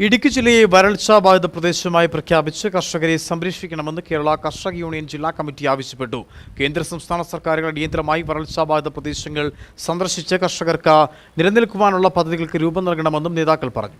ഇടുക്കി ജില്ലയെ വരൾച്ചാ ബാധിത പ്രദേശമായി പ്രഖ്യാപിച്ച് കർഷകരെ സംരക്ഷിക്കണമെന്ന് കേരള കർഷക യൂണിയൻ ജില്ലാ കമ്മിറ്റി ആവശ്യപ്പെട്ടു. കേന്ദ്ര സംസ്ഥാന സർക്കാരുകൾ അടിയന്തരമായി വരൾച്ചാ ബാധിത പ്രദേശങ്ങൾ സന്ദർശിച്ച് കർഷകർക്ക് നിലനിൽക്കുവാനുള്ള പദ്ധതികൾക്ക് രൂപം നൽകണമെന്നും നേതാക്കൾ പറഞ്ഞു.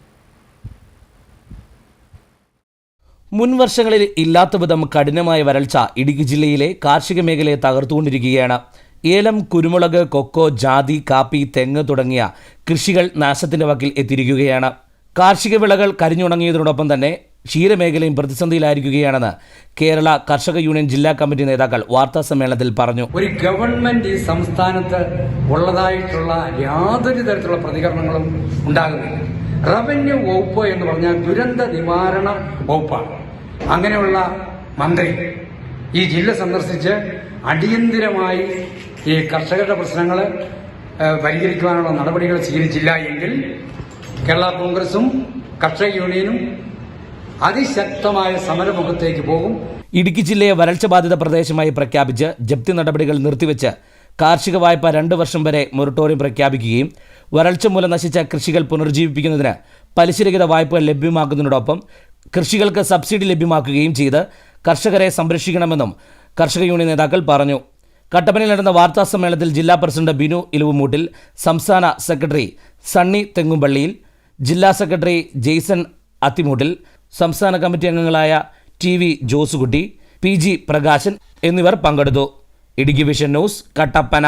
മുൻ വർഷങ്ങളിൽ ഇല്ലാത്ത വിധം കഠിനമായ വരൾച്ച ഇടുക്കി ജില്ലയിലെ കാർഷിക മേഖലയെ തകർത്തുകൊണ്ടിരിക്കുകയാണ്. ഏലം കുരുമുളക് കൊക്കോ ജാതി കാപ്പി തെങ്ങ് തുടങ്ങിയ കൃഷികൾ നാശത്തിന്റെ വക്കിൽ എത്തിയിരിക്കുകയാണ്. കാർഷിക വിളകൾ കരിഞ്ഞുണങ്ങിയതിനോടൊപ്പം തന്നെ ക്ഷീരമേഖലയും പ്രതിസന്ധിയിലായിരിക്കുകയാണെന്ന് കേരള കർഷക യൂണിയൻ ജില്ലാ കമ്മിറ്റി നേതാക്കൾ വാർത്താ സമ്മേളനത്തിൽ പറഞ്ഞു. ഒരു ഗവൺമെന്റ് ഈ സംസ്ഥാനത്ത് ഉള്ളതായിട്ടുള്ള യാതൊരു തരത്തിലുള്ള പ്രതികരണങ്ങളും ഉണ്ടാകുന്നില്ല. റവന്യൂ വകുപ്പ് എന്ന് പറഞ്ഞാൽ ദുരന്ത നിവാരണ വകുപ്പാണ്. അങ്ങനെയുള്ള മന്ത്രി ഈ ജില്ല സന്ദർശിച്ച് അടിയന്തിരമായി ഈ കർഷകരുടെ പ്രശ്നങ്ങൾ പരിഹരിക്കുവാനുള്ള നടപടികൾ സ്വീകരിച്ചില്ല എങ്കിൽ കേരള കോൺഗ്രസും കർഷക യൂണിയനും അതിശക്തമായ സമരമുഖത്തേക്ക് പോകും. ഇടുക്കി ജില്ലയെ വരൾച്ച ബാധിത പ്രദേശമായി പ്രഖ്യാപിച്ച് ജപ്തി നടപടികൾ നിർത്തിവെച്ച് കാർഷിക വായ്പ രണ്ട് വർഷം വരെ മൊറട്ടോറിയം പ്രഖ്യാപിക്കുകയും വരൾച്ച മൂലം നശിച്ച കൃഷികൾ പുനർജീവിപ്പിക്കുന്നതിന് പലിശരഹിത വായ്പകൾ ലഭ്യമാക്കുന്നതിനോടൊപ്പം കൃഷികൾക്ക് സബ്സിഡി ലഭ്യമാക്കുകയും ചെയ്ത് കർഷകരെ സംരക്ഷിക്കണമെന്നും കർഷക യൂണിയൻ നേതാക്കൾ പറഞ്ഞു. കട്ടപ്പനയിൽ നടന്ന വാർത്താ സമ്മേളനത്തിൽ ജില്ലാ പ്രസിഡന്റ് ബിനു ഇലുവുമൂട്ടിൽ സംസ്ഥാന സെക്രട്ടറി സണ്ണി തെങ്ങുംപള്ളിയിൽ ജില്ലാ സെക്രട്ടറി ജെയ്സൺ അത്തിമൂട്ടിൽ സംസ്ഥാന കമ്മിറ്റി അംഗങ്ങളായ T V Josekutty P G Prakashan എന്നിവർ പങ്കെടുത്തു. Idukki vision news Kattappana.